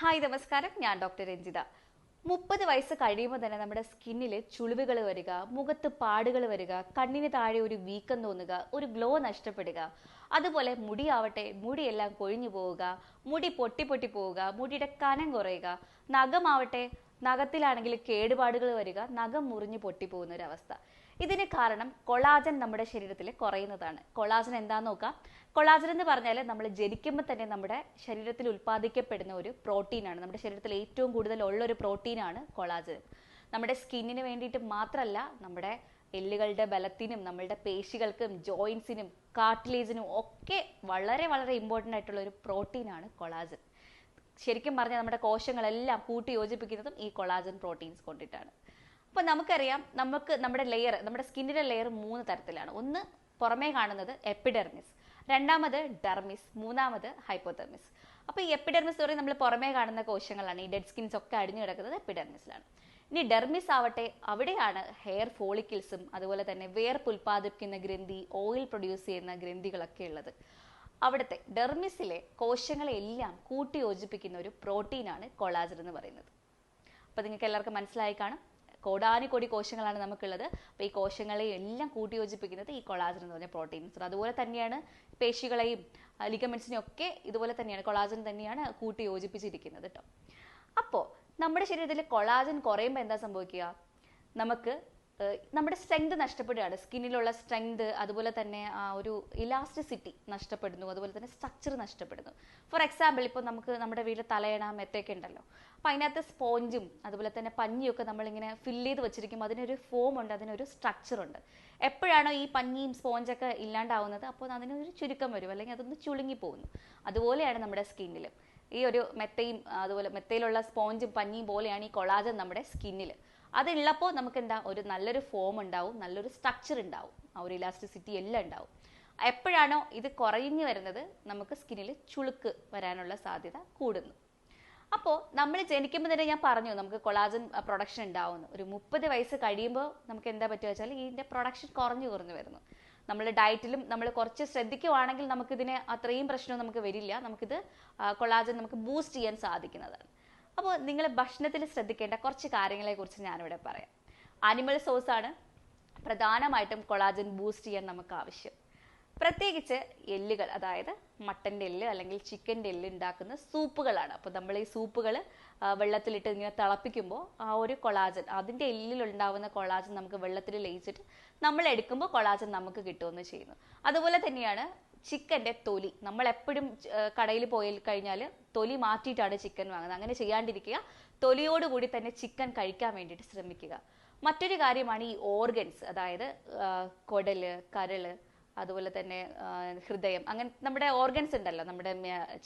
Hi നമസ്കാരം. ഞാൻ doctor Ranjitha. മുപ്പത് വയസ്സ് കഴിയുമ്പോൾ തന്നെ നമ്മുടെ സ്കിന്നിൽ ചുളിവുകൾ വരിക മുഖത്ത് പാടുകൾ വരിക കണ്ണിന് താഴെ ഒരു വീക്കം തോന്നുക ഒരു ഗ്ലോ നഷ്ടപ്പെടുക അതുപോലെ മുടിയാവട്ടെ മുടിയെല്ലാം കൊഴിഞ്ഞു പോവുക മുടി പൊട്ടി പൊട്ടി പോവുക മുടിയുടെ കനം കുറയുക നഖമാവട്ടെ നഖത്തിലാണെങ്കിൽ കേടുപാടുകൾ വരിക നഖം മുറിഞ്ഞു പൊട്ടിപ്പോകുന്ന ഒരു അവസ്ഥ. ഇതിന് കാരണം കൊളാജൻ നമ്മുടെ ശരീരത്തിൽ കുറയുന്നതാണ്. കൊളാജൻ എന്താന്ന് നോക്കാം? കൊളാജൻ എന്ന് പറഞ്ഞാൽ നമ്മൾ ജനിക്കുമ്പോൾ തന്നെ നമ്മുടെ ശരീരത്തിൽ ഉൽപ്പാദിക്കപ്പെടുന്ന ഒരു പ്രോട്ടീനാണ് നമ്മുടെ ശരീരത്തിൽ ഏറ്റവും കൂടുതൽ ഉള്ള ഒരു പ്രോട്ടീനാണ് കൊളാജൻ. നമ്മുടെ സ്കിന്നിന് വേണ്ടിയിട്ട് മാത്രമല്ല നമ്മുടെ എല്ലുകളുടെ ബലത്തിനും നമ്മളുടെ പേശികൾക്കും ജോയിൻസിനും കാർട്ടിലേജിനും ഒക്കെ വളരെ വളരെ ഇമ്പോർട്ടന്റ് ആയിട്ടുള്ള ഒരു പ്രോട്ടീനാണ് കൊളാജൻ. ശരിക്കും പറഞ്ഞാൽ നമ്മുടെ കോശങ്ങളെല്ലാം കൂട്ടി യോജിപ്പിക്കുന്നതും ഈ കൊളാജൻ പ്രോട്ടീൻസ് കൊണ്ടിട്ടാണ്. അപ്പോൾ നമുക്കറിയാം നമുക്ക് നമ്മുടെ ലെയർ നമ്മുടെ സ്കിന്നിന്റെ ലെയർ മൂന്ന് തരത്തിലാണ്. ഒന്ന് പുറമേ കാണുന്നത് എപ്പിഡെർമിസ് രണ്ടാമത് ഡെർമിസ് മൂന്നാമത് ഹൈപ്പോതെർമിസ് അപ്പോൾ ഈ എപ്പിഡെർമിസ് എന്ന് പറയുന്നത് നമ്മൾ പുറമേ കാണുന്ന കോശങ്ങളാണ്. ഈ ഡെഡ് സ്കിൻസ് ഒക്കെ അടിഞ്ഞു കിടക്കുന്നത് എപ്പിഡെർമിസിലാണ് ഇനി ഡെർമിസ് ആവട്ടെ അവിടെയാണ് ഹെയർ ഫോളിക്കിൾസും അതുപോലെ തന്നെ വേർപ്പ് ഉൽപ്പാദിപ്പിക്കുന്ന ഗ്രന്ഥി ഓയിൽ പ്രൊഡ്യൂസ് ചെയ്യുന്ന ഗ്രന്ഥികളൊക്കെ ഉള്ളത്. അവിടുത്തെ ഡെർമിസിലെ കോശങ്ങളെല്ലാം കൂട്ടി യോജിപ്പിക്കുന്ന ഒരു പ്രോട്ടീനാണ് കൊളാജൻ എന്ന് പറയുന്നത്. അപ്പോൾ നിങ്ങൾക്ക് എല്ലാവർക്കും മനസ്സിലായി കാണും. കോടാനുകോടി കോശങ്ങളാണ് നമുക്കുള്ളത്. അപ്പോൾ ഈ കോശങ്ങളെ എല്ലാം കൂട്ടി യോജിപ്പിക്കുന്നത് ഈ കൊളാജൻ എന്ന് പറഞ്ഞ പ്രോട്ടീൻസ് അതുപോലെ തന്നെയാണ് പേശികളെയും ലിഗമെന്റ്സിനെയും ഒക്കെ ഇതുപോലെ തന്നെയാണ് കൊളാജൻ തന്നെയാണ് കൂട്ടി യോജിപ്പിച്ചിരിക്കുന്നത് കേട്ടോ. അപ്പോൾ നമ്മുടെ ശരീരത്തിൽ കൊളാജൻ കുറയുമ്പോൾ എന്താ സംഭവിക്കുക? നമുക്ക് നമ്മുടെ സ്ട്രെങ്ത് നഷ്ടപ്പെടുകയാണ്. സ്കിന്നിലുള്ള സ്ട്രെങ്ത് അതുപോലെ തന്നെ ആ ഒരു ഇലാസ്റ്റിസിറ്റി നഷ്ടപ്പെടുന്നു അതുപോലെ തന്നെ സ്ട്രക്ചർ നഷ്ടപ്പെടുന്നു. ഫോർ എക്സാമ്പിൾ ഇപ്പോൾ നമുക്ക് നമ്മുടെ വീട്ടിൽ തലയണ മെത്തേക്ക് ഉണ്ടല്ലോ. അപ്പോൾ അതിനകത്ത് സ്പോഞ്ചും അതുപോലെ തന്നെ പഞ്ഞിയൊക്കെ നമ്മളിങ്ങനെ ഫില്ല് ചെയ്ത് വെച്ചിരിക്കുമ്പോൾ അതിനൊരു ഫോം ഉണ്ട് അതിനൊരു സ്ട്രക്ചർ ഉണ്ട്. എപ്പോഴാണോ ഈ പഞ്ഞിയും സ്പോഞ്ചൊക്കെ ഇല്ലാണ്ടാവുന്നത് അപ്പോൾ അതിനൊരു ചുരുക്കം വരും അല്ലെങ്കിൽ അതൊന്ന് ചുളുങ്ങി പോകുന്നു. അതുപോലെയാണ് നമ്മുടെ സ്കിന്നിൽ. ഈ ഒരു മെത്തയും അതുപോലെ മെത്തയിലുള്ള സ്പോഞ്ചും പഞ്ഞിയും പോലെയാണ് ഈ കൊളാജൻ നമ്മുടെ സ്കിന്നിൽ. അതുള്ളപ്പോൾ നമുക്ക് എന്താ ഒരു നല്ലൊരു ഫോം ഉണ്ടാവും നല്ലൊരു സ്ട്രക്ചർ ഉണ്ടാവും ആ ഒരു ഇലാസ്റ്റിസിറ്റി എല്ലാം ഉണ്ടാവും. എപ്പോഴാണോ ഇത് കുറഞ്ഞു വരുന്നത് നമുക്ക് സ്കിന്നിൽ ചുളുക്ക് വരാനുള്ള സാധ്യത കൂടുന്നു. അപ്പോൾ നമ്മൾ ജനിക്കുമ്പോൾ തന്നെ ഞാൻ പറഞ്ഞു നമുക്ക് കൊളാജൻ പ്രൊഡക്ഷൻ ഉണ്ടാവുന്നു. ഒരു മുപ്പത് വയസ്സ് കഴിയുമ്പോൾ നമുക്ക് എന്താ പറ്റുക വെച്ചാൽ ഇതിന്റെ പ്രൊഡക്ഷൻ കുറഞ്ഞു കുറഞ്ഞു വരുന്നു. നമ്മൾ ഡയറ്റിലും നമ്മൾ കുറച്ച് ശ്രദ്ധിക്കുവാണെങ്കിൽ നമുക്കിതിന് അത്രയും പ്രശ്നം നമുക്ക് വരില്ല. നമുക്കിത് കൊളാജൻ നമുക്ക് ബൂസ്റ്റ് ചെയ്യാൻ സാധിക്കുന്നതാണ്. അപ്പോൾ നിങ്ങൾ ഭക്ഷണത്തിൽ ശ്രദ്ധിക്കേണ്ട കുറച്ച് കാര്യങ്ങളെ കുറിച്ച് ഞാനിവിടെ പറയാം. അനിമൽ സോസ് ആണ്. പ്രധാനമായിട്ടും കൊളാജൻ ബൂസ്റ്റ് ചെയ്യാൻ നമുക്ക് ആവശ്യം. പ്രത്യേകിച്ച് എല്ലുകൾ അതായത് മട്ടന്റെ എല്ല് അല്ലെങ്കിൽ ചിക്കന്റെ എല്ല് ഉണ്ടാക്കുന്ന സൂപ്പുകളാണ്. അപ്പോൾ നമ്മൾ ഈ സൂപ്പുകൾ വെള്ളത്തിലിട്ട് ഇങ്ങനെ തിളപ്പിക്കുമ്പോൾ ആ ഒരു കൊളാജൻ അതിന്റെ എല്ലിലുണ്ടാവുന്ന കൊളാജൻ നമുക്ക് വെള്ളത്തിൽ ലയിച്ചിട്ട് നമ്മൾ എടുക്കുമ്പോൾ കൊളാജൻ നമുക്ക് കിട്ടുമെന്ന് ചെയ്യുന്നു. അതുപോലെ തന്നെയാണ് ചിക്കന്റെ തൊലി. നമ്മൾ എപ്പോഴും കടയിൽ പോയി കഴിഞ്ഞാൽ തൊലി മാറ്റിയിട്ടാണ് ചിക്കൻ വാങ്ങുന്നത്. അങ്ങനെ ചെയ്യാണ്ടിരിക്കുക. തൊലിയോടുകൂടി തന്നെ ചിക്കൻ കഴിക്കാൻ വേണ്ടിയിട്ട് ശ്രമിക്കുക. മറ്റൊരു കാര്യമാണ് ഈ ഓർഗൻസ് അതായത് കുടൽ കരൾ അതുപോലെ തന്നെ ഹൃദയം. അങ്ങനെ നമ്മുടെ ഓർഗൻസ് ഉണ്ടല്ലോ നമ്മുടെ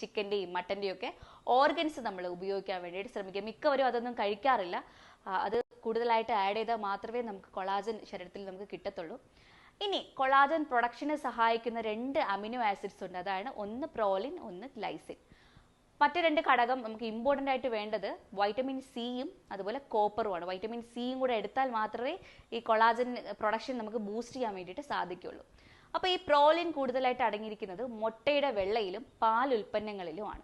ചിക്കന്റെയും മട്ടന്റെയും ഒക്കെ ഓർഗൻസ് നമ്മൾ ഉപയോഗിക്കാൻ വേണ്ടിയിട്ട് ശ്രമിക്കുക. മിക്കവരും അതൊന്നും കഴിക്കാറില്ല. അത് കൂടുതലായിട്ട് ആഡ് ചെയ്താൽ മാത്രമേ നമുക്ക് കൊളാജൻ ശരീരത്തിൽ നമുക്ക് കിട്ടത്തുള്ളൂ. ഇനി കൊളാജൻ പ്രൊഡക്ഷനെ സഹായിക്കുന്ന രണ്ട് അമിനോ ആസിഡ്സ് ഉണ്ട്. അതാണ് ഒന്ന് പ്രോലിൻ ഒന്ന് ഗ്ലൈസിൻ മറ്റു രണ്ട് ഘടകം നമുക്ക് ഇമ്പോർട്ടന്റ് ആയിട്ട് വേണ്ടത് വൈറ്റമിൻ സിയും അതുപോലെ കോപ്പറുമാണ് വൈറ്റമിൻ സിയും കൂടെ എടുത്താൽ മാത്രമേ ഈ കൊളാജൻ പ്രൊഡക്ഷൻ നമുക്ക് ബൂസ്റ്റ് ചെയ്യാൻ വേണ്ടിയിട്ട് സാധിക്കുള്ളൂ അപ്പോൾ ഈ പ്രോലിൻ കൂടുതലായിട്ട് അടങ്ങിയിരിക്കുന്നത് മുട്ടയുടെ വെള്ളയിലും പാൽ ഉൽപ്പന്നങ്ങളിലുമാണ്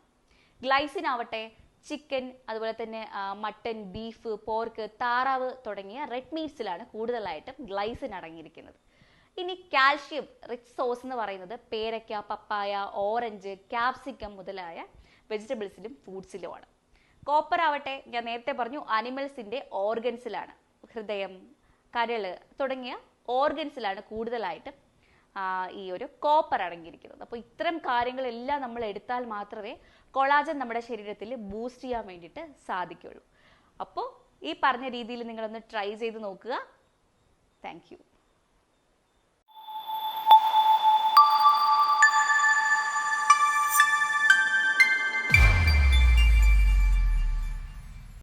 ഗ്ലൈസിൻ ആവട്ടെ ചിക്കൻ അതുപോലെ തന്നെ മട്ടൻ ബീഫ് പോർക്ക് താറാവ് തുടങ്ങിയ റെഡ് മീറ്റ്സിലാണ് കൂടുതലായിട്ടും ഗ്ലൈസിൻ അടങ്ങിയിരിക്കുന്നത്. ഇനി കാൽഷ്യം റിച്ച് സോസ് എന്ന് പറയുന്നത് പേരയ്ക്ക പപ്പായ ഓറഞ്ച് ക്യാപ്സിക്കം മുതലായ വെജിറ്റബിൾസിലും ഫ്രൂട്ട്സിലുമാണ് കോപ്പർ ആവട്ടെ ഞാൻ നേരത്തെ പറഞ്ഞു അനിമൽസിന്റെ ഓർഗൻസിലാണ് ഹൃദയം കരൾ തുടങ്ങിയ ഓർഗൻസിലാണ് കൂടുതലായിട്ടും ഈ ഒരു കോപ്പർ അടങ്ങിയിരിക്കുന്നത്. അപ്പോൾ ഇത്തരം കാര്യങ്ങളെല്ലാം നമ്മൾ എടുത്താൽ മാത്രമേ കൊളാജൻ നമ്മുടെ ശരീരത്തിൽ ബൂസ്റ്റ് ചെയ്യാൻ വേണ്ടിയിട്ട് സാധിക്കുള്ളൂ. അപ്പോൾ ഈ പറഞ്ഞ രീതിയിൽ നിങ്ങളൊന്ന് ട്രൈ ചെയ്ത് നോക്കുക. താങ്ക്